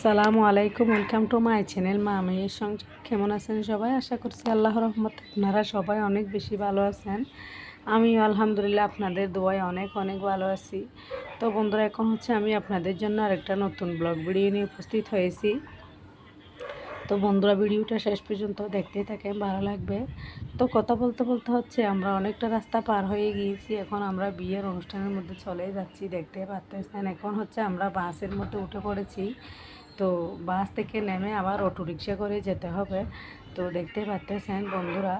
আসসালামু আলাইকুম welcome to my channel মা মেয়ের সংসার কেমন আছেন সবাই? আশা করছি আল্লাহ রহমত আপনারা সবাই অনেক বেশি ভালো আছেন। আমি আলহামদুলিল্লাহ আপনাদের দোয়ায় অনেক অনেক ভালো আছি। তো বন্ধুরা, এখন হচ্ছে আমি আপনাদের জন্য আরেকটা নতুন ব্লগ ভিডিও নিয়ে উপস্থিত হয়েছি। তো বন্ধুরা, ভিডিওটা শেষ পর্যন্ত দেখতেই থাকেন, ভালো লাগবে। তো কথা বলতে বলতে হচ্ছে আমরা অনেকটা রাস্তা পার হয়ে গিয়েছি। এখন আমরা বিয়ের অনুষ্ঠানের মধ্যে চলে যাচ্ছি, দেখতে পাচ্ছেন। এখন হচ্ছে আমরা বাসের মধ্যে উঠে পড়েছি। তো বাস থেকে নেমে আবার অটো রিক্সা করে যেতে হবে। তো দেখতে পাচ্ছেন বন্ধুরা,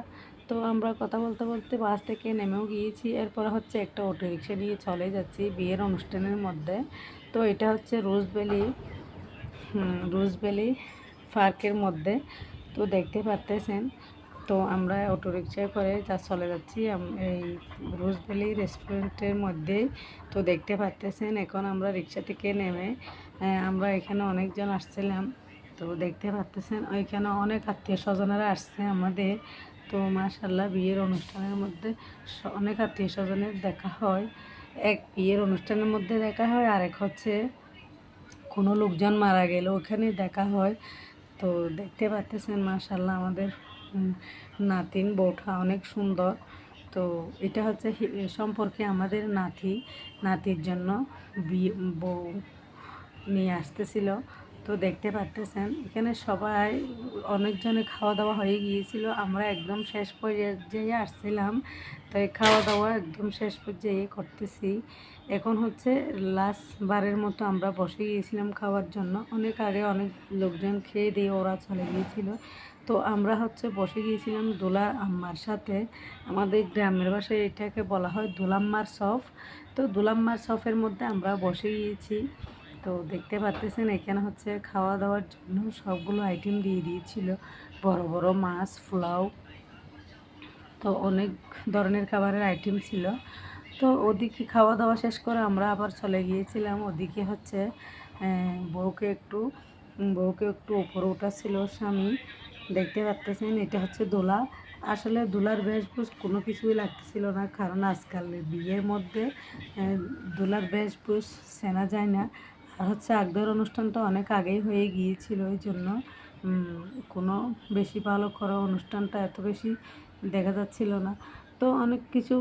তো আমরা কথা বলতে বলতে বাস থেকে নেমেও গিয়েছি। এরপর হচ্ছে একটা অটো রিক্সা নিয়ে চলে যাচ্ছি বিয়ের অনুষ্ঠানের মধ্যে। তো এটা হচ্ছে রোজবেলি রোজবেলি পার্কের মধ্যে। তো দেখতে পাচ্তেছেন তো আমরা অটো রিক্সায় করে যা চলে যাচ্ছি। এই রোজবেলি রেস্টুরেন্টের মধ্যেই। তো দেখতে পাচ্তেছেন এখন আমরা রিক্সা থেকে নেমে আমরা এখানে অনেকজন আসছিলাম। তো দেখতে পাচ্তেছেন ওইখানে অনেক আত্মীয় স্বজনেরা আসছে আমাদের। তো মাশাল্লাহ বিয়ের অনুষ্ঠানের মধ্যে অনেক আত্মীয় স্বজনের দেখা হয়। এক বিয়ের অনুষ্ঠানের মধ্যে দেখা হয় আর এক হচ্ছে কোনো লোকজন মারা গেলে ওখানে দেখা হয়। তো দেখতে পাচ্তেছেন মাশাল্লাহ আমাদের নাতিন বউটা অনেক সুন্দর। তো এটা হচ্ছে সম্পর্কে আমাদের নাতি, নাতির জন্য বউ নিয়ে আসতেছিল। তো দেখতে পারতেছেন, এখানে সবাই অনেকজনে খাওয়া দাওয়া হয়ে গিয়েছিল। আমরা একদম শেষ পর্যায়ে আসছিলাম, তাই খাওয়া দাওয়া একদম শেষ পর্যায়ে করতেছি। এখন হচ্ছে লাস্ট বারের মতো আমরা বসে গিয়েছিলাম খাওয়ার জন্য। অনেক আগে অনেক লোকজন খেয়ে দিয়ে ওরা চলে গিয়েছিল। তো আমরা হচ্ছে বসে গিয়েছিলাম দোলা আম্মার সাথে। আমাদের গ্রামের বাসায় এটাকে বলা হয় দুলাম্মার সফ। তো দোলাম্মার সফের মধ্যে আমরা বসে গিয়েছি। তো দেখতে পাচ্তেছেন এখানে হচ্ছে খাওয়া দাওয়ার জন্য সবগুলো আইটেম দিয়ে দিয়েছিল। বড় বড় মাছ, পোলাও, তো অনেক ধরনের খাবারের আইটেম ছিল। তো ওদিকে খাওয়া দাওয়া শেষ করে আমরা আবার চলে গিয়েছিলাম। ওদিকে হচ্ছে বউকে একটু বউকে একটু উপরে ছিল স্বামী। দেখতে পাচ্তেছেন এটা হচ্ছে দোলা। আসলে দোলার বেশভূষ কোনো কিছুই লাগতেছিল না, কারণ আজকাল বিয়ের মধ্যে দোলার বেশভূষ চেনা যায় না। আর হচ্ছে আগদের অনুষ্ঠানটা অনেক আগেই হয়ে গিয়েছিল ওই জন্য কোনো বেশি ভালো করা অনুষ্ঠানটা এত বেশি দেখা যাচ্ছিল না। তো অনেক কিছু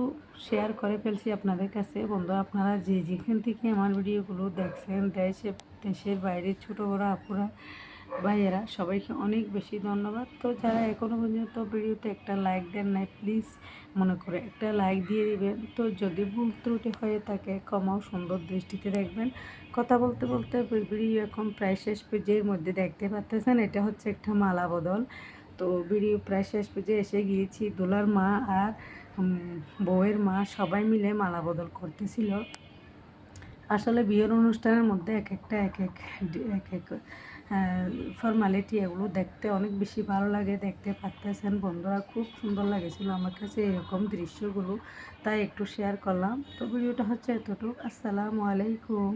শেয়ার করে ফেলছি আপনাদের কাছে। বন্ধু, আপনারা যে যেখান থেকে আমার ভিডিওগুলো দেখছেন, দেশে, দেশের বাইরে ছোটো বড়ো আপুরা ভাইয়েরা, সবাইকে অনেক বেশি ধন্যবাদ। তো যারা এখনও পর্যন্ত ভিডিওতে একটা লাইক দেন নাই প্লিজ মনে করে একটা লাইক দিয়ে দিবেন। তো যদি ভুল ত্রুটি হয়ে থাকে কমাও সুন্দর দৃষ্টিতে দেখবেন। কথা বলতে বলতে ভিডিও এখন প্রায় শেষ পেজের মধ্যে দেখতে পাচ্ছেন, এটা হচ্ছে একটা মালা বদল। তো ভিডিও প্রায় শেষ পেজে এসে গিয়েছি, দোলার মা আর বউয়ের মা সবাই মিলে মালা বদল করতেছিল। আসলে বিয়ের অনুষ্ঠানের মধ্যে এক একটা এক এক এক এক ফর্মালিটি এগুলো দেখতে অনেক বেশি ভালো লাগে, দেখতে পারতেছেন। বন্ধুরা, খুব সুন্দর লাগেছিল আমার কাছে এরকম দৃশ্যগুলো। তাই একটু শেয়ার করলাম। তো ভিডিওটা হচ্ছে এতটুকু। আসসালামু আলাইকুম।